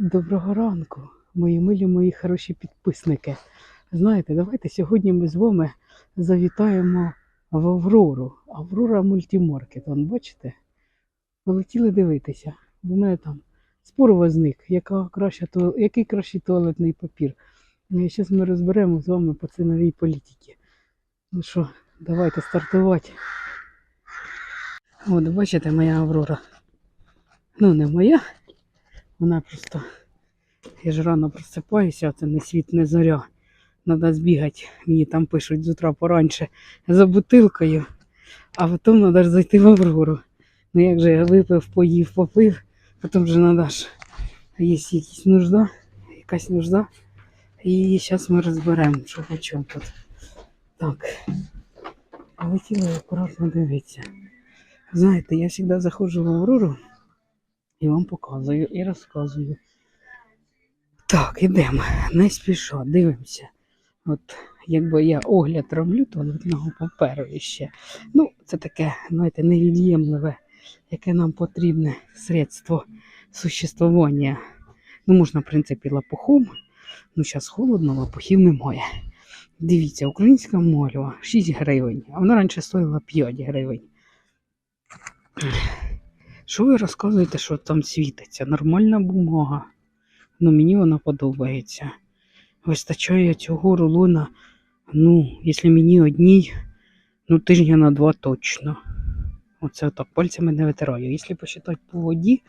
Доброго ранку, мої милі, мої хороші підписники. Знаєте, давайте сьогодні ми з вами завітаємо в Аврору. Аврора мультимаркет. Вон, бачите? Полетіли дивитися. бо мене там спор возник, яка краща, туа- який кращий туалетний папір. Зараз ми розберемо з вами по ціновій політиці. Ну що, давайте стартувати. От, бачите, моя Аврора. Ну, не моя. Вона просто. Я ж рано просипаюся, це не світ, не зоря. Надо збігати. Мені там пишуть з утра пораньше за бутилкою, а потім треба ж зайти в Аврору. Ну як же я випив, поїв, попив, потім же треба ж є якась нужда, якась нужда. І зараз ми розберемо, що по чому тут. Так. Полетіла акуратно дивитися. Знаєте, я завжди заходжу в Аврору і вам показую і розказую. Так, ідемо, не спіша, дивимося. От якби я огляд роблю туалетного паперу ще. Ну, це таке, знаєте, невід'ємливе, яке нам потрібне средство существування. Ну, можна, в принципі, лопухом. Ну, зараз холодно, лопухів немає. Дивіться, українська мольва 6 гривень, а вона раніше стоїла 5 гривень. Що ви розказуєте, що там світиться? Нормальна бумага. Ну, мені вона подобається. Вистачає цього рулона, ну, якщо мені одній, ну, тижня на два точно. Оце так пальцями не витираю. Якщо посчитати по воді,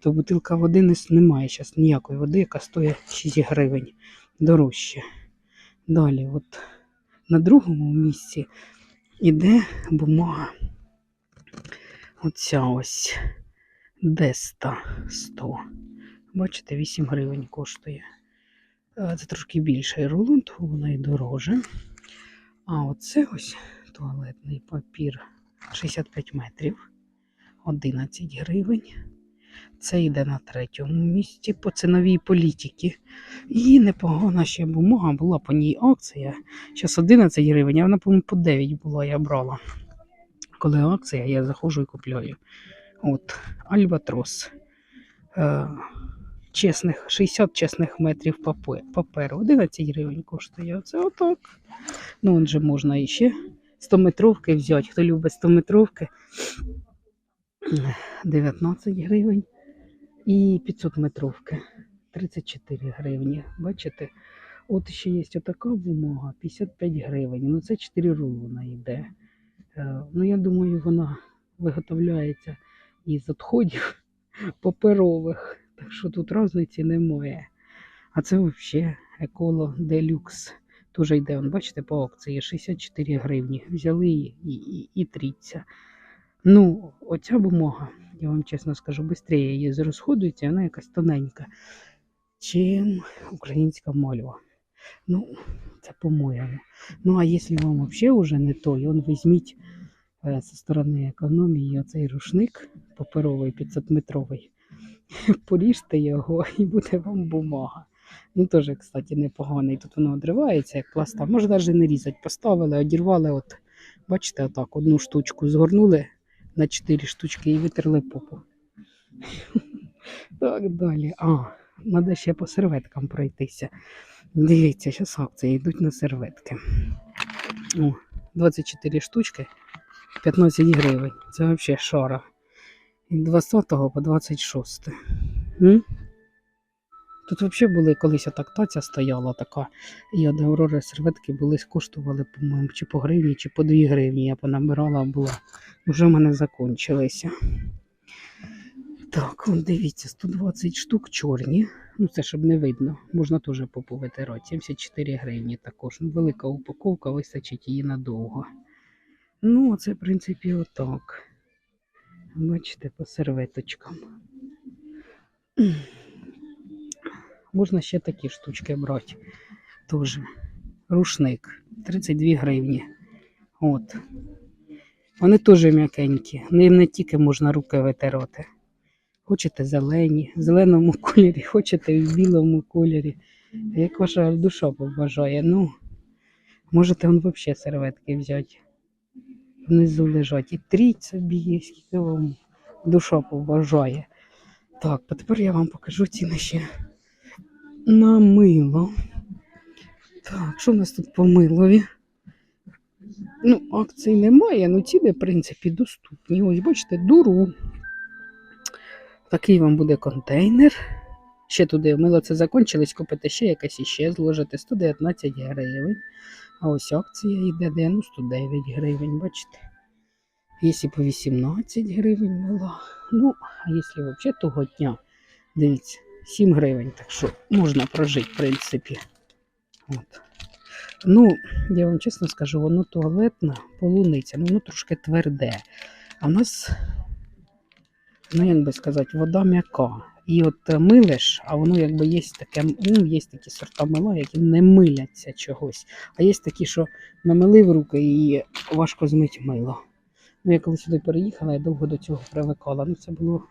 то бутилка води не, немає зараз ніякої води, яка стоїть 6 гривень дорожче. Далі, от на другому місці іде бумага. Оця ось Деста 100. Бачите, 8 гривень коштує. Е, Це трошки більший рулон, вона і дороже. А оце ось туалетний папір 65 метрів, 11 гривень. Це йде на третьому місці по ціновій політиці. І непогана ще бумага була по ній акція. Зараз 11 гривень, а вона, по-моєму, по 9 була, я брала. Коли акція, я заходжу і купляю. От, Альбатрос. Е, чесних, 60 чесних метрів паперу. 11 гривень коштує. Це отак. Ну, он же можна іще 100 метровки взяти. Хто любить 100 метровки, 19 гривень. І 500 метровки 34 гривні. Бачите? От ще є отака бумага 55 гривень. Ну це 4 рулона йде. Е, Ну, я думаю, вона виготовляється із відходів паперових. Так що тут різниці немає. А це взагалі еколо делюкс. Дуже йде, он, бачите, по акції 64 гривні. Взяли і, і, і, і тріться. Ну, оця бумага, я вам чесно скажу, швидше її розходується, вона якась тоненька, чим українська мальва. Ну, це по-моєму. Ну, а якщо вам взагалі вже не он візьміть зі сторони економії оцей рушник паперовий 500-метровий. Поріжте його і буде вам бумага. Ну, теж, кстати, непоганий. Тут воно одривається, як пласта. Може навіть не різати. Поставили, одірвали, от, бачите, отак, одну штучку згорнули на 4 штучки і витерли попу. Так далі. А, треба ще по серветкам пройтися. Дивіться, зараз акції йдуть на серветки. О, 24 штучки, 15 гривень. Це взагалі шара. Від 20 по 26. М? Тут взагалі були колись отак таця стояла така, і от Аврори серветки були, коштували, по-моєму, чи по гривні, чи по 2 гривні. Я понабирала була. Вже в мене закончилися. Так, от дивіться, 120 штук чорні. Ну, це щоб не видно. Можна теж попу витирати. 74 гривні також. Ну, велика упаковка, вистачить її надовго. Ну, це, в принципі, отак. Бачите, по серветочкам. Можна ще такі штучки брати. Теж. Рушник. 32 гривні. От. Вони теж м'якенькі. Ним не тільки можна руки витирати. Хочете зелені, в зеленому кольорі, хочете в білому кольорі. Як ваша душа побажає. Ну, можете вон взагалі серветки взяти. Внизу лежать. І тріть собі є, скільки вам душа побажає. Так, а тепер я вам покажу ціни ще на мило. Так, що у нас тут по милові? Ну, акцій немає, ну ціни, в принципі, доступні. Ось, бачите, дуру. Такий вам буде контейнер. Ще туди мило це закончилось, купите ще якесь іще, зложите 119 гривень. А ось акція йде 99 гривень, бачите. Якщо по 18 гривень мило. Ну, а якщо взагалі того дня, дивіться, 7 гривень, так що можна прожити, в принципі. От. Ну, я вам чесно скажу, воно туалетна полуниця, ну воно трошки тверде. А в нас, ну як би сказати, вода м'яка. І от е, милиш, а воно якби є таке, ну, є такі сорта мила, які не миляться чогось. А є такі, що намилив руки і важко змить мило. Ну, я коли сюди переїхала, я довго до цього привикала. Ну, це було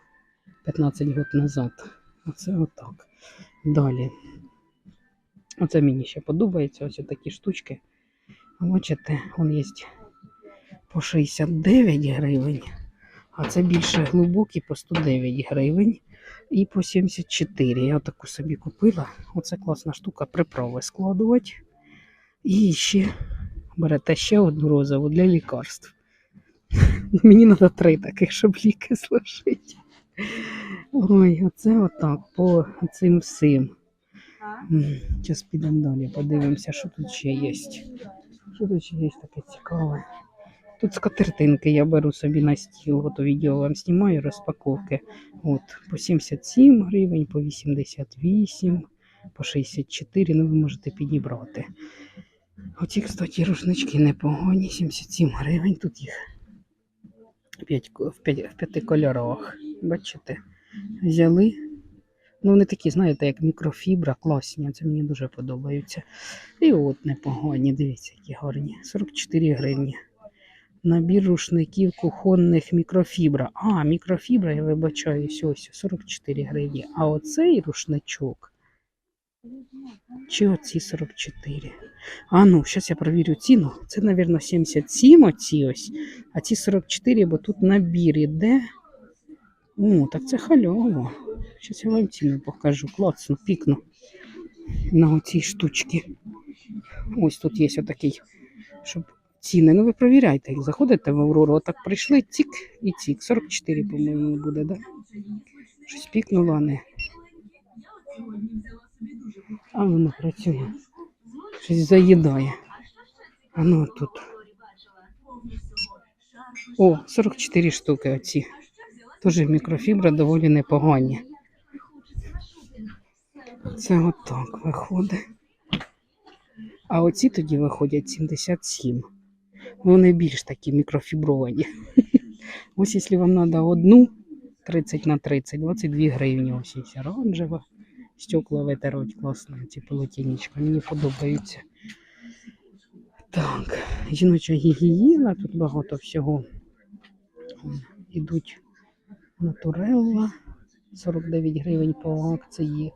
15 років назад. Оце отак. Далі. Оце мені ще подобається, ось такі штучки. Бачите, вон є по 69 гривень, а це більше глибокі по 109 гривень і по 74. Я таку собі купила. Оце класна штука, приправи складувати. І ще берете ще одну розову для лікарств. Мені треба три таких, щоб ліки зложити. Ой, оце отак, по цим всім. Зараз підемо далі, подивимося, що тут ще є. Що тут ще є таке цікаве? Тут скатертинки я беру собі на стіл, от відео вам знімаю, розпаковки. От, по 77 гривень, по 88, по 64, ну ви можете підібрати. Оці, кстати, рушнички непогані, 77 гривень, тут їх 5, в 5, в п'яти кольорах. Бачите? Взяли. Ну, вони такі, знаєте, як мікрофібра, класні, це мені дуже подобаються. І от непогані, дивіться, які гарні. 44 гривні. Набір рушників кухонних мікрофібра. А, мікрофібра, я вибачаюсь, ось 44 гривні. А оцей рушничок. Чи оці 44? А ну, зараз я провірю ціну. Це, мабуть, 77 оці ось, а ці 44, бо тут набір іде. О, так це хальово. Зараз я вам ціну покажу. Класно, пікну на оці штучки. Ось тут є отакий, щоб ціни. Ну ви провіряйте їх. Заходите в Аврору, отак прийшли, тік і тік. 44, по-моєму, буде, да? Щось пікнуло, а не. А воно працює. Щось заїдає. А ну тут. О, 44 штуки оці. Теж мікрофібра доволі непогані. Це отак виходить. А оці тоді виходять 77. Вони більш такі мікрофібровані. Ось якщо вам треба одну 30 на 30, 22 гривні. Ось є оранжева. Стекла витирать класно, ці полотенечка. Мені подобаються. Так, жіноча гігієна, тут багато всього. Ідуть натурелла 49 гривень по акції.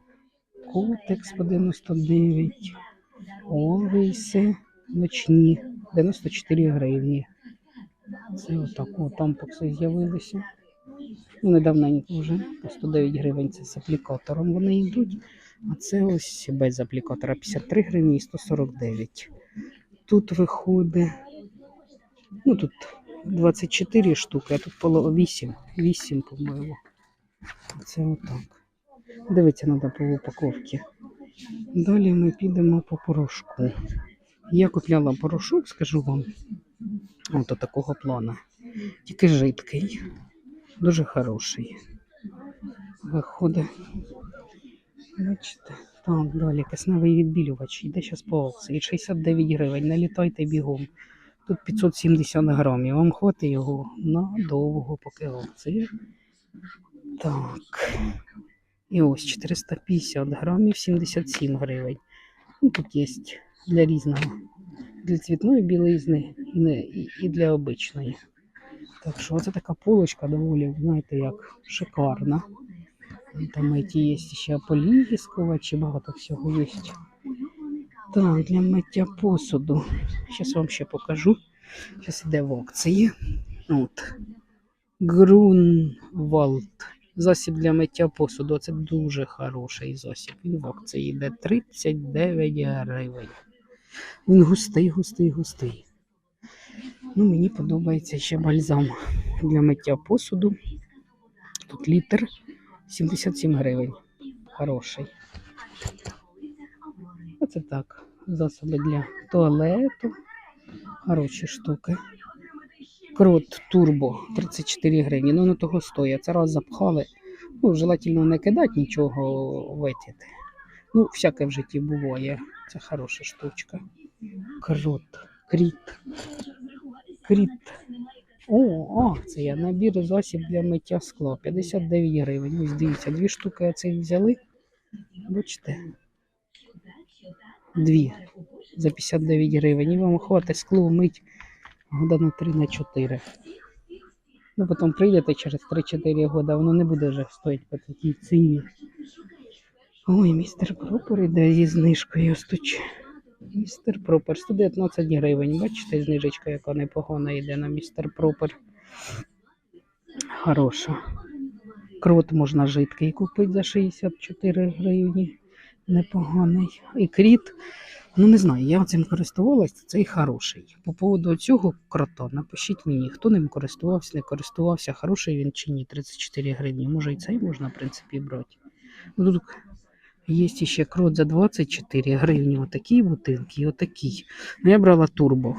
Котекс по 99. Олвейси ночні 94 гривні. Це отак, о, тампокси з'явилися. Ну, недавненько вже по 109 гривень це з аплікатором вони йдуть. А це ось без аплікатора 53 гривні і 149. Тут виходить, ну тут 24 штуки, а тут поло 8, 8, по-моєму. Це отак. Дивіться, треба по упаковці. Далі ми підемо по порошку. Я купляла порошок, скажу вам, от такого плану. Тільки жидкий, дуже хороший. Виходить. Бачите? Так, далі кисневий відбілювач. Йде зараз по акції. 69 гривень. Налітайте бігом. Тут 570 грамів. Вам хватить його надовго, поки акція. Так. І ось 450 грамів 77 гривень. Ну, тут є для різного. Для цвітної білизни і, для обичної. Так що оце така полочка доволі, знаєте, як шикарна. Там є ще полігіскувачі, багато всього є. Так, для миття посуду. Зараз вам ще покажу. Зараз іде в акції. От. Грунвалд Засіб для миття посуду. Це дуже хороший засіб. Він в акції йде 39 гривень. Він густий, густий, густий. Ну, мені подобається ще бальзам для миття посуду. Тут літр 77 гривень. Хороший. Оце так. Засоби для туалету. Хороші штуки. Крот турбо 34 гривні. Ну, не того стоїть. Це раз запхали. Ну, желательно не кидати нічого витяти. Ну, всяке в житті буває. Це хороша штучка. Крот. Кріт. Кріт. О, о, це я набір засіб для миття скла. 59 гривень. Ось дивіться, дві штуки оцих взяли. Бачите? Дві за 59 гривень. І вам хватить скло мить года 3 на 4. Ну, потім прийдете через 3-4 года, воно не буде вже стоїть по такій ціні. Ой, містер Пропер іде зі знижкою стуч. Містер Пропер 119 гривень. Бачите, знижечка, яка непогана йде на містер Пропер. Хороша. Крот можна жидкий купити за 64 гривні. Непоганий. І кріт. Ну не знаю, я цим користувалась, цей хороший. По поводу цього крота, напишіть мені, хто ним користувався, не користувався, хороший він чи ні, 34 гривні. Може і цей можна, в принципі, брати. Ну, Тут є ще крот за 24 гривні, отакі бутилки, і отакі. Ну, я брала турбо.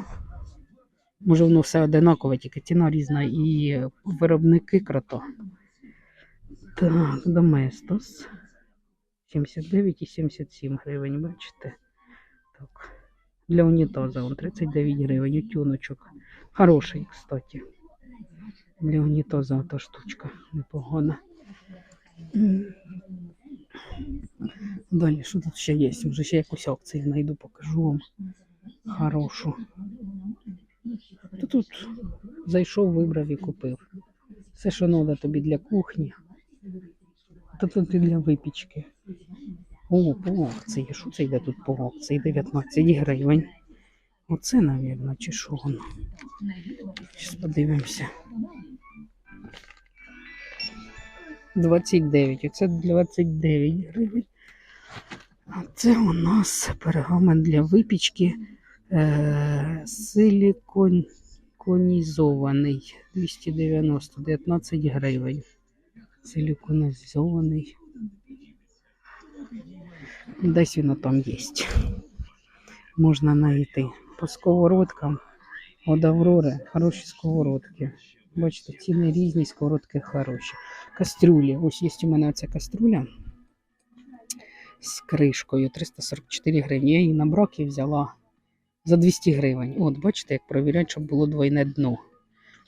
Може, воно все одинакове, тільки ціна різна і виробники крота. Так, Доместос. 79 і 77 гривень, бачите? Так. Для унітаза он 39 гривень, утюночок. Хороший, кстати. Для унітаза та штучка непогана. Далі, що тут ще є? Може ще якусь акцію знайду, покажу вам. Хорошу. Та тут зайшов, вибрав і купив. Все, що треба тобі для кухні. Та тут і для випічки. О, по акції. Що це йде тут по акції? 19 гривень. Оце, навірно, чи що воно? Зараз подивимося. 29. Оце 29 гривень. А це у нас пергамент для випічки е- силіконізований. 290, 19 гривень. Силіконізований. Десь воно там є. Можна знайти. По сковородкам від Аврори хороші сковородки. Бачите, ціни різні, сковородки хороші. Кастрюлі. Ось є у мене ця каструля з кришкою 344 гривні. Я її на браки взяла за 200 гривень. От, бачите, як провіряють, щоб було двойне дно.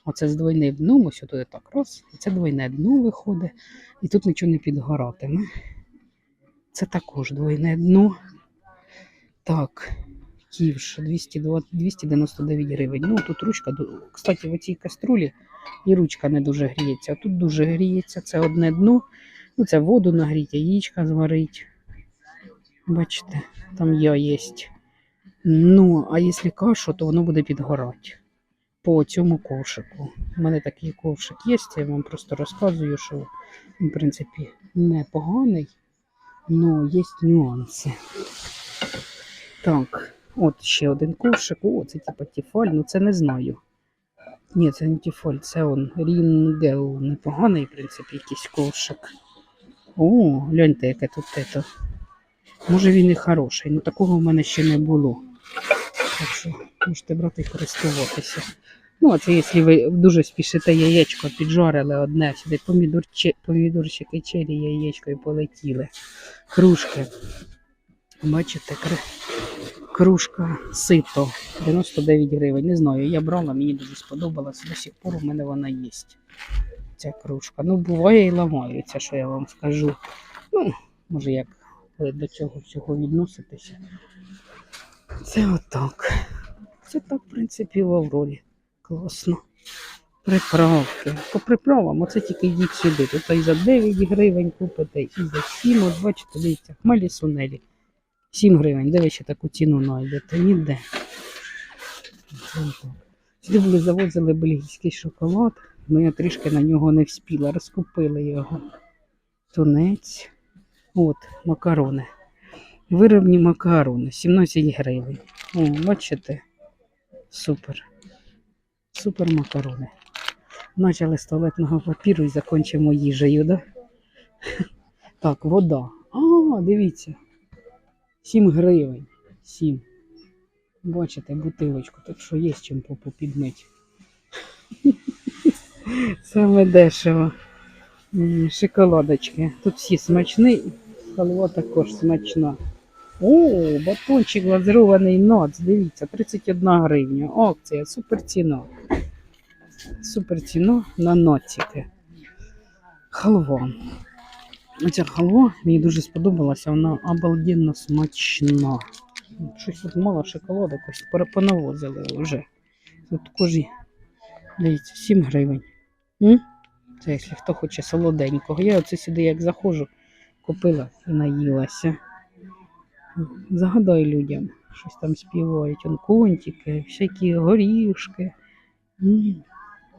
Оце з двойним дном, ось туди так раз. І це двойне дно виходить. І тут нічого не підгоратиме. Це також двойне дно. Так, ківш 220 299 гривень. Ну, тут ручка, кстати, в цій каструлі і ручка не дуже гріється. А тут дуже гріється. Це одне дно. Ну, це воду нагріти, яєчка зварить. Бачите, там я є. Ну, а якщо кашу, то воно буде підгорати. По цьому ковшику. У мене такий ковшик є, я вам просто розказую, що він, в принципі, непоганий. Ну, є нюанси. Так, от ще один ковшик. О, це типа тіфаль, ну це не знаю. Ні, це не тіфаль, це он Рінгел. Непоганий, в принципі, якийсь ковшик. О, гляньте, яке тут ето. Може він і хороший, але такого в мене ще не було. Так що можете брати і користуватися. Ну, а це якщо ви дуже спішите яєчко, піджарили одне, сюди помідорчи, помідорчики чері, яєчко і полетіли. Кружки. Бачите, кр- кружка сито 99 гривень. Не знаю, я брала, мені дуже сподобалося. До сих пор у мене вона є. Ця кружка. Ну, буває і ламається, що я вам скажу. Ну, може, як ви до цього всього відноситеся. Це отак. Це так, в принципі, в Аврорі. Класно. Приправки. По приправам, оце тільки йдіть сюди. Тут і за 9 гривень купите, і за 7, от бачите, дивіться, хмелі сунелі. 7 гривень. Де ви ще таку ціну знайдете? Ніде. Сюди були завозили бельгійський шоколад. Ну, я трішки на нього не вспіла, розкупили його. Тунець. От, макарони. Виробні макарони, 17 гривень. О, бачите? Супер. Супер макарони. Почали з туалетного папіру і закінчимо їжею, да? Так, вода. А, дивіться. 7 гривень. 7. Бачите, бутилочку. Так що є з чим попу підмить. Саме дешево. Шоколадочки. Тут всі смачні, халва також смачна. О, батончик глазирований ноц, дивіться, 31 гривня. Акція, супер ціна. Супер ціна на ноцики. Халва. Оця халва мені дуже сподобалася, вона обалденно смачна. Щось тут мало шоколадок, ось перепонавозили вже. Тут кожі, дивіться, 7 гривень. Це якщо хто хоче солоденького. Я оце сюди як заходжу, купила і наїлася. Загадай людям, щось там співають. Он контики, всякі горішки.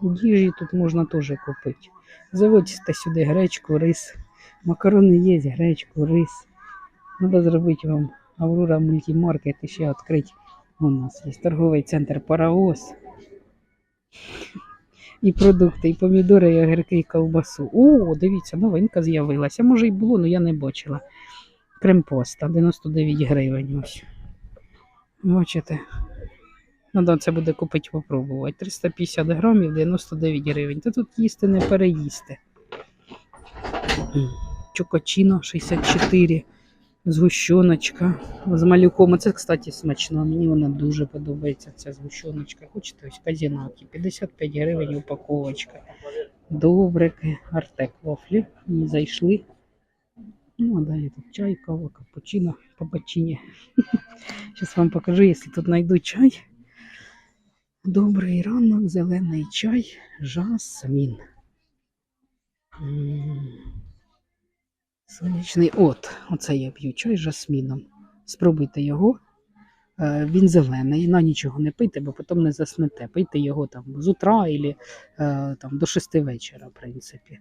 Їжі тут можна теж купити. Заводьте сюди гречку, рис. Макарони є, гречку, рис. Треба зробити вам Аврора мультимаркет і ще відкрити. У нас є торговий центр Паровоз. І продукти, і помідори, і огірки, і ковбасу. О, дивіться, новинка з'явилася. Може і було, але я не бачила. Кремпоста 99 гривень. Ось. Бачите? Надо це буде купити, попробувати. 350 грамів, 99 гривень. Та тут їсти не переїсти. М. Чокочино 64. Згущеночка з малюком. Це, кстати, смачно. Мені вона дуже подобається. Ця згущеночка. Хочете ось казінаки. 55 гривень упаковочка. Добрики. Артек вафлі. Мені зайшли. Ну, а далі тут чай, кава, капучино, папачині. Зараз вам покажу, якщо тут знайду чай. Добрий ранок, зелений чай, жасмін. Сонячний от. Оце я п'ю чай з жасміном. Спробуйте його. Е, Він зелений, на нічого не пийте, бо потім не заснете. Пийте його там з утра або там, до 6 вечора, в принципі.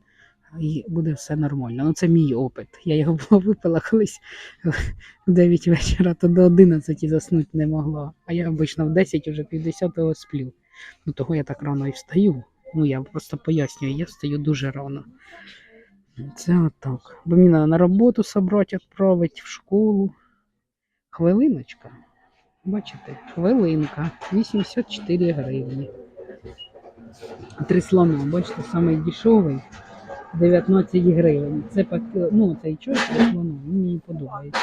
І буде все нормально. Ну, це мій опит. Я його випила колись в 9 вечора, то до 11 заснути не могла. А я обично в 10 вже півдесятого сплю. Ну, того я так рано і встаю. Ну, я просто пояснюю, я встаю дуже рано. Це отак. Бо мені треба на роботу собрати, відправити в школу. Хвилиночка. Бачите, хвилинка. 84 гривні. Три слона, бачите, самий дешевий. 19 гривень. Це ну, цей чай три слона, мені подобається.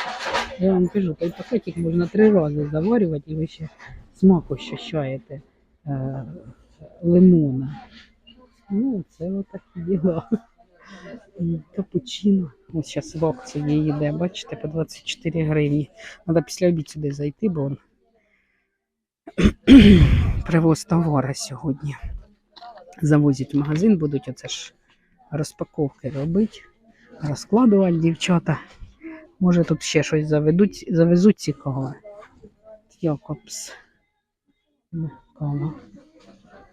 Я вам кажу, той пакетик можна три рази заварювати і ви ще смак ощущаєте е, лимона. Ну, це отакі діла. Капучино. Ось зараз в акції йде, бачите, по 24 гривні. Треба після обід сюди зайти, бо он привоз товара сьогодні. Завозять в магазин, будуть оце ж розпаковки робити, розкладувати дівчата. Може тут ще щось заведуть, завезуть цікаве. Кава.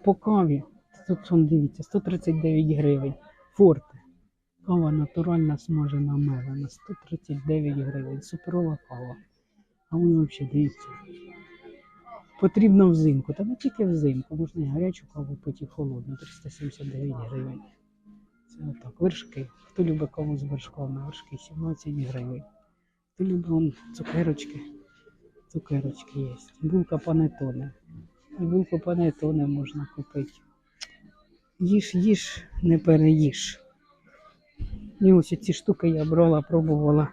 По каві. Тут дивіться, 139 гривень. Форте. Кава натуральна смажена мелена. 139 гривень. Суперова кава. А воно взагалі дивіться. Потрібно взимку. Та не тільки взимку, можна і гарячу каву пити, і холодну. 379 гривень. Це отак. Вершки. Хто любить каву з вершками? Вершки 17 гривень. Хто любить вон, цукерочки? Цукерочки є. Булка панетоне. Булку панетоне можна купити. Їж, їж, не переїж. І ось ці штуки я брала, пробувала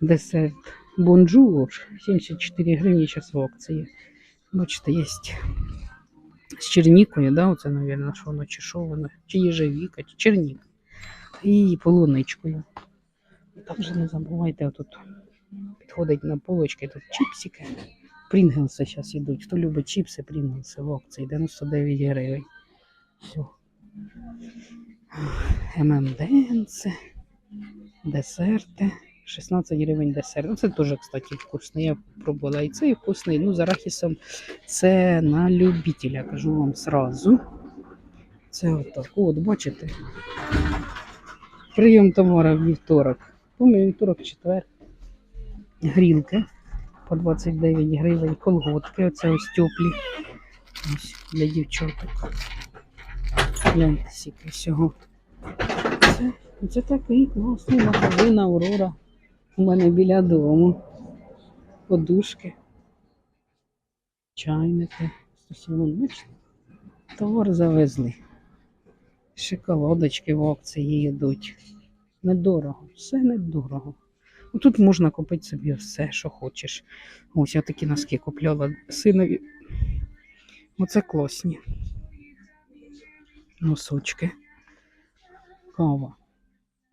десерт бонжур. 74 гривні зараз в акції. Бачите, є з чернікою, да, оце, мабуть, що воно, чи що воно, чи їжевіка, чи черніка. І полуничкою. Також не забувайте, тут підходить на полочки, тут чіпсики. Прінглси зараз йдуть. Хто любить чіпси, прінглси в акції 99 гривень. Все. ММДНЦ, десерти. 16 гривень десерт. Ну, це теж, кстати, вкусний. Я пробувала і цей вкусний. Ну, з арахісом це на любителя, кажу вам сразу. Це отак. От, бачите? Прийом товару в вівторок. Помню, вівторок, четвер. Грілки по 29 гривень, колготки, оце ось теплі. Ось для дівчаток. Гляньте скільки всього. Це, це такий класний магазин Аврора. У мене біля дому. Подушки, чайники. Товар завезли. Шоколадочки в акції йдуть. Недорого, все недорого. Ну, Тут можна купити собі все, що хочеш. Ось я такі носки купляла синові. Оце класні. Носочки. Кава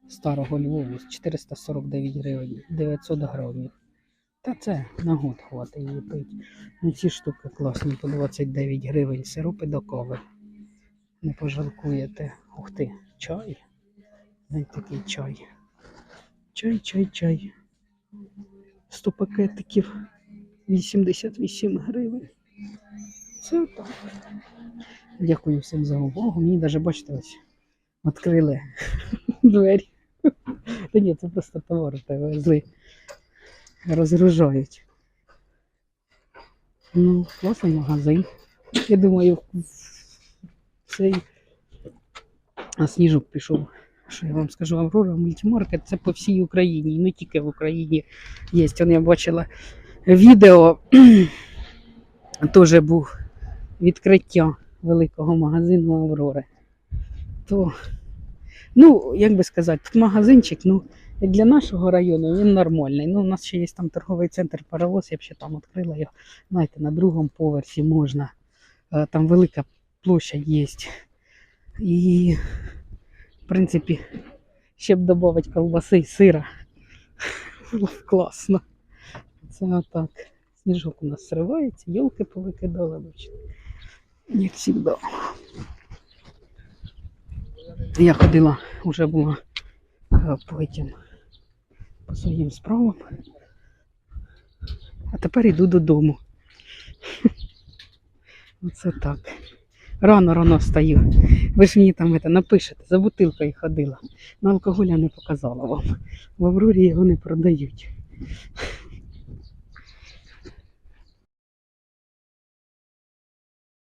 старого Львову з 449 гривень, 900 грамів. Та це на год хватить її пити. Ну, ці штуки класні по 29 гривень. Сиропи до кави. Не пожалкуєте. Ух ти, чай. Дай такий чай. Чай, чай, чай. 100 пакетиків 88 гривень. Це так. Дякую всім за увагу. Мені навіть, бачите, ось відкрили двері. Та ні, це просто товар привезли. Розгружають. Ну, класний магазин. Я думаю, цей сніжок пішов. Що я вам скажу, Аврора мультимаркет це по всій Україні, і не тільки в Україні є. Он я бачила відео, теж був відкриття великого магазину Аврори. То, ну, як би сказати, тут магазинчик, ну, для нашого району він нормальний. Ну, у нас ще є там торговий центр паровоз, я б ще там відкрила його. Знаєте, на другому поверсі можна. Е, Там велика площа є. І, в принципі, ще б додати колбаси і сира. Було б класно. Це отак. Сніжок у нас сривається, йолки повикидали, бачите. Як завжди. Я ходила, вже була е, потім по своїм справам. А тепер йду додому. Оце так. Рано-рано встаю. Ви ж мені там это, напишете, за бутилкою ходила. На алкоголь я не показала вам. В Аврорі його не продають.